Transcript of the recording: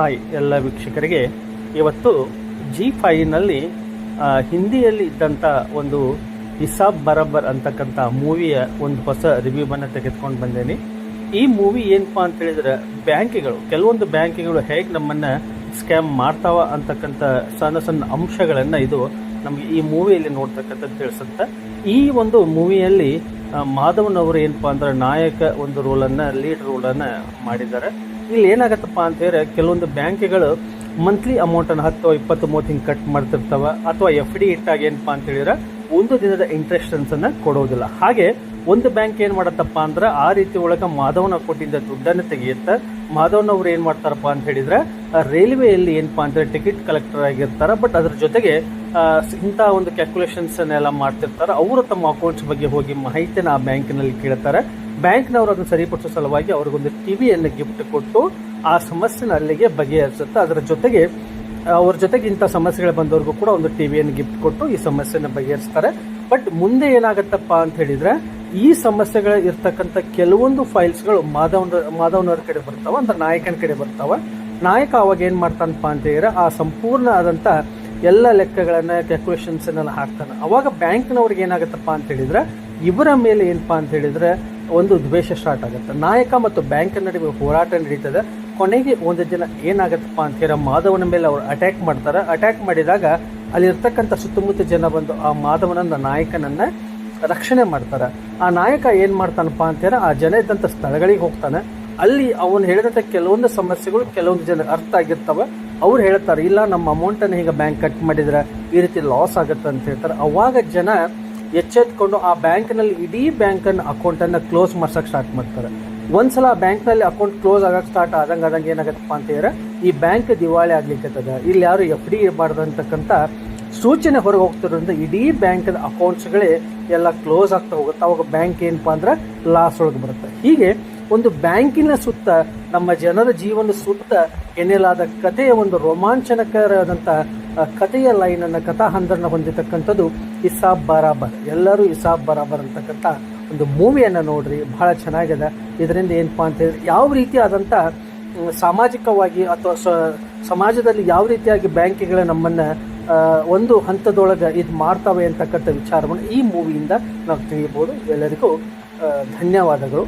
Hi ಎಲ್ಲ ವೀಕ್ಷಕರಿಗೆ. ಇವತ್ತು ಜಿ ಫೈನಲ್ಲಿ ಹಿಂದಿಯಲ್ಲಿ ಇದ್ದಂಥ ಒಂದು ಹಿಸಾಬ್ ಬರಬರ್ ಅಂತಕ್ಕಂಥ ಮೂವಿಯ ಒಂದು ಹೊಸ ರಿವ್ಯೂವನ್ನು ತೆಗೆದುಕೊಂಡು ಬಂದೇನೆ. ಈ ಮೂವಿ ಏನಪ್ಪ ಅಂತ ಹೇಳಿದ್ರೆ, ಬ್ಯಾಂಕಿಗಳು, ಕೆಲವೊಂದು ಬ್ಯಾಂಕಿಗಳು ಹೇಗೆ ನಮ್ಮನ್ನು ಸ್ಕ್ಯಾಮ್ ಮಾಡ್ತಾವ ಅಂತಕ್ಕಂಥ ಸಣ್ಣ ಸಣ್ಣ ಅಂಶಗಳನ್ನು ಇದು ನಮಗೆ ಈ ಮೂವಿಯಲ್ಲಿ ನೋಡ್ತಕ್ಕಂಥದ್ದು ತಿಳಿಸುತ್ತೆ. ಈ ಒಂದು ಮೂವಿಯಲ್ಲಿ ಮಾಧವನ್ ಅವರು ಏನಪ್ಪಾ ಅಂದ್ರೆ ನಾಯಕ ಒಂದು ರೋಲನ್ನು ಲೀಡ್ ರೋಲನ್ನು ಮಾಡಿದ್ದಾರೆ. ಇಲ್ಲಿ ಏನಾಗತ್ತಪ್ಪ ಅಂತ ಹೇಳಿದ್ರೆ ಕೆಲವೊಂದು ಬ್ಯಾಂಕ್ಗಳು ಮಂತ್ಲಿ ಅಮೌಂಟನ್ನು ಹತ್ತು ಇಪ್ಪತ್ತು ಮೂವತ್ತು ಹಿಂಗೆ ಕಟ್ ಮಾಡ್ತಿರ್ತಾವ ಅಥವಾ ಎಫ್ ಡಿ ಇಟ್ಟಾಗ ಏನಪ್ಪ ಅಂತ ಹೇಳಿದ್ರೆ ಒಂದು ದಿನದ ಇಂಟ್ರೆಸ್ಟನ್ಸನ್ನು ಕೊಡೋದಿಲ್ಲ. ಹಾಗೆ ಒಂದು ಬ್ಯಾಂಕ್ ಏನು ಮಾಡತ್ತಪ್ಪ ಅಂದ್ರೆ ಆ ರೀತಿ ಒಳಗ ಮಾಧವನ ಕೊಟ್ಟಿದ್ದ ದುಡ್ಡನ್ನು ತೆಗೆಯುತ್ತೆ ಮಾಧವನ್ ಅವ್ರು ಏನು ಮಾಡ್ತಾರಪ್ಪ ಅಂತ ಹೇಳಿದ್ರೆ ರೈಲ್ವೆಯಲ್ಲಿ ಏನಪ್ಪ ಅಂದ್ರೆ ಟಿಕೆಟ್ ಕಲೆಕ್ಟರ್ ಆಗಿರ್ತಾರೆ. ಬಟ್ ಅದ್ರ ಜೊತೆಗೆ ಇಂಥ ಒಂದು ಕ್ಯಾಲ್ಕುಲೇಷನ್ಸ್ ಎಲ್ಲ ಮಾಡ್ತಿರ್ತಾರೆ. ಅವರು ತಮ್ಮ ಅಕೌಂಟ್ಸ್ ಬಗ್ಗೆ ಹೋಗಿ ಮಾಹಿತಿನ ಆ ಬ್ಯಾಂಕಿನಲ್ಲಿ ಕೇಳ್ತಾರೆ. ಬ್ಯಾಂಕ್ನವರು ಅದನ್ನು ಸರಿಪಡಿಸೋ ಸಲುವಾಗಿ ಅವ್ರಿಗೊಂದು ಟಿವಿಯನ್ನು ಗಿಫ್ಟ್ ಕೊಟ್ಟು ಆ ಸಮಸ್ಯೆನ ಅಲ್ಲಿಗೆ ಬಗೆಹರಿಸುತ್ತೆ. ಅದರ ಜೊತೆಗೆ ಅವ್ರ ಜೊತೆಗೆ ಇಂಥ ಸಮಸ್ಯೆಗಳು ಬಂದವ್ರಿಗೂ ಕೂಡ ಒಂದು ಟಿವಿಯನ್ನು ಗಿಫ್ಟ್ ಕೊಟ್ಟು ಈ ಸಮಸ್ಯೆನ ಬಗೆಹರಿಸ್ತಾರೆ. ಬಟ್ ಮುಂದೆ ಏನಾಗತ್ತಪ್ಪ ಅಂತ ಹೇಳಿದ್ರೆ, ಈ ಸಮಸ್ಯೆಗಳ ಇರ್ತಕ್ಕಂಥ ಕೆಲವೊಂದು ಫೈಲ್ಸ್ಗಳು ಮಾಧವನ, ಮಾಧವನವ್ರ ಕಡೆ ಬರ್ತಾವ, ಅಂದ್ರೆ ನಾಯಕನ ಕಡೆ ಬರ್ತಾವ. ನಾಯಕ ಅವಾಗ ಏನು ಮಾಡ್ತಾನಪ್ಪ ಅಂತ ಹೇಳಿದ್ರೆ, ಆ ಸಂಪೂರ್ಣ ಆದಂತ ಎಲ್ಲ ಲೆಕ್ಕಗಳನ್ನ ಕ್ಯಾಲ್ಕುಲೇಷನ್ಸ್ ಅನ್ನೆಲ್ಲ ಹಾಕ್ತಾನೆ. ಅವಾಗ ಬ್ಯಾಂಕ್ನವ್ರಿಗೆ ಏನಾಗತ್ತಪ್ಪ ಅಂತ ಹೇಳಿದ್ರೆ, ಇವರ ಮೇಲೆ ಏನಪ್ಪಾ ಅಂತ ಹೇಳಿದ್ರೆ ಒಂದು ದ್ವೇಷ ಸ್ಟಾರ್ಟ್ ಆಗುತ್ತೆ. ನಾಯಕ ಮತ್ತು ಬ್ಯಾಂಕ್ ನಡುವೆ ಹೋರಾಟ ನಡೀತದೆ. ಕೊನೆಗೆ ಒಂದು ದಿನ ಏನಾಗತ್ತಪ್ಪ ಅಂತ ಹೇಳಿ ಮಾಧವನ ಮೇಲೆ ಅವರು ಅಟ್ಯಾಕ್ ಮಾಡ್ತಾರೆ. ಅಟ್ಯಾಕ್ ಮಾಡಿದಾಗ ಅಲ್ಲಿರ್ತಕ್ಕಂಥ ಸುತ್ತಮುತ್ತ ಜನ ಬಂದು ಆ ಮಾಧವನನ್ನ ನಾಯಕನನ್ನು ರಕ್ಷಣೆ ಮಾಡ್ತಾರೆ. ಆ ನಾಯಕ ಏನು ಮಾಡ್ತಾನಪ್ಪ ಅಂತ ಹೇಳಿದ್ರೆ ಆ ಜನ ಇದ್ದಂಥ ಸ್ಥಳಗಳಿಗೆ ಹೋಗ್ತಾನೆ. ಅಲ್ಲಿ ಅವನು ಹೇಳಿದಂಥ ಕೆಲವೊಂದು ಸಮಸ್ಯೆಗಳು ಕೆಲವೊಂದು ಜನ ಅರ್ಥ ಆಗಿರ್ತವೆ. ಅವ್ರು ಹೇಳ್ತಾರೆ, ಇಲ್ಲ, ನಮ್ಮ ಅಮೌಂಟನ್ನು ಹೀಗೆ ಬ್ಯಾಂಕ್ ಕಟ್ ಮಾಡಿದ್ರೆ ಈ ರೀತಿ ಲಾಸ್ ಆಗುತ್ತೆ ಅಂತ ಹೇಳ್ತಾರೆ. ಅವಾಗ ಜನ ಎಚ್ಚೆತ್ಕೊಂಡು ಆ ಬ್ಯಾಂಕ್ನಲ್ಲಿ ಇಡೀ ಬ್ಯಾಂಕನ್ನು ಅಕೌಂಟನ್ನು ಕ್ಲೋಸ್ ಮಾಡ್ಸಕ್ಕೆ ಸ್ಟಾರ್ಟ್ ಮಾಡ್ತಾರೆ. ಒಂದ್ಸಲ ಬ್ಯಾಂಕ್ನಲ್ಲಿ ಅಕೌಂಟ್ ಕ್ಲೋಸ್ ಆಗಕ್ಕೆ ಸ್ಟಾರ್ಟ್ ಆದಂಗೆ ಆದಂಗೆ ಏನಾಗತ್ತಪ್ಪ ಅಂತ ಹೇಳಿದ್ರೆ, ಈ ಬ್ಯಾಂಕ್ ದಿವಾಳಿ ಆಗ್ಲಿಕ್ಕದ ಇಲ್ಲಿ ಯಾರು ಎಫ್ ಡಿ ಇರಬಾರ್ದು ಅಂತಕ್ಕಂಥ ಸೂಚನೆ ಹೊರಗೆ ಹೋಗ್ತಿರೋದ್ರಿಂದ ಇಡೀ ಬ್ಯಾಂಕದ ಅಕೌಂಟ್ಸ್ಗಳೇ ಎಲ್ಲ ಕ್ಲೋಸ್ ಆಗ್ತಾ ಹೋಗುತ್ತೆ. ಅವಾಗ ಬ್ಯಾಂಕ್ ಏನಪ್ಪ ಅಂದ್ರೆ ಲಾಸ್ ಒಳಗೆ ಬರುತ್ತೆ. ಹೀಗೆ ಒಂದು ಬ್ಯಾಂಕಿನ ಸುತ್ತ, ನಮ್ಮ ಜನರ ಜೀವನ ಸುತ್ತ ಎನ್ನಲಾದ ಕಥೆಯ ಒಂದು ರೋಮಾಂಚನಕರಾದಂಥ ಕಥೆಯ ಲೈನ್ ಅನ್ನ ಕಥಾ ಹಂದರನ ಹೊಂದಿರತಕ್ಕಂಥದ್ದು ಇಸಾಬ್ ಬರಾಬರ್. ಎಲ್ಲರೂ ಇಸಾಬ್ ಬರಾಬರ್ ಅಂತಕ್ಕಂಥ ಒಂದು ಮೂವಿಯನ್ನು ನೋಡ್ರಿ, ಬಹಳ ಚೆನ್ನಾಗಿದೆ. ಇದರಿಂದ ಏನಪ್ಪಾ ಅಂತ ಹೇಳಿದ್ರೆ ಯಾವ ರೀತಿಯಾದಂಥ ಸಾಮಾಜಿಕವಾಗಿ ಅಥವಾ ಸಮಾಜದಲ್ಲಿ ಯಾವ ರೀತಿಯಾಗಿ ಬ್ಯಾಂಕಿಗಳ ನಮ್ಮನ್ನ ಒಂದು ಹಂತದೊಳಗೆ ಇದು ಮಾಡ್ತವೆ ಅಂತಕ್ಕಂಥ ವಿಚಾರವನ್ನು ಈ ಮೂವಿಯಿಂದ ನಾವು ತಿಳಿಯಬಹುದು. ಎಲ್ಲರಿಗೂ ಧನ್ಯವಾದಗಳು.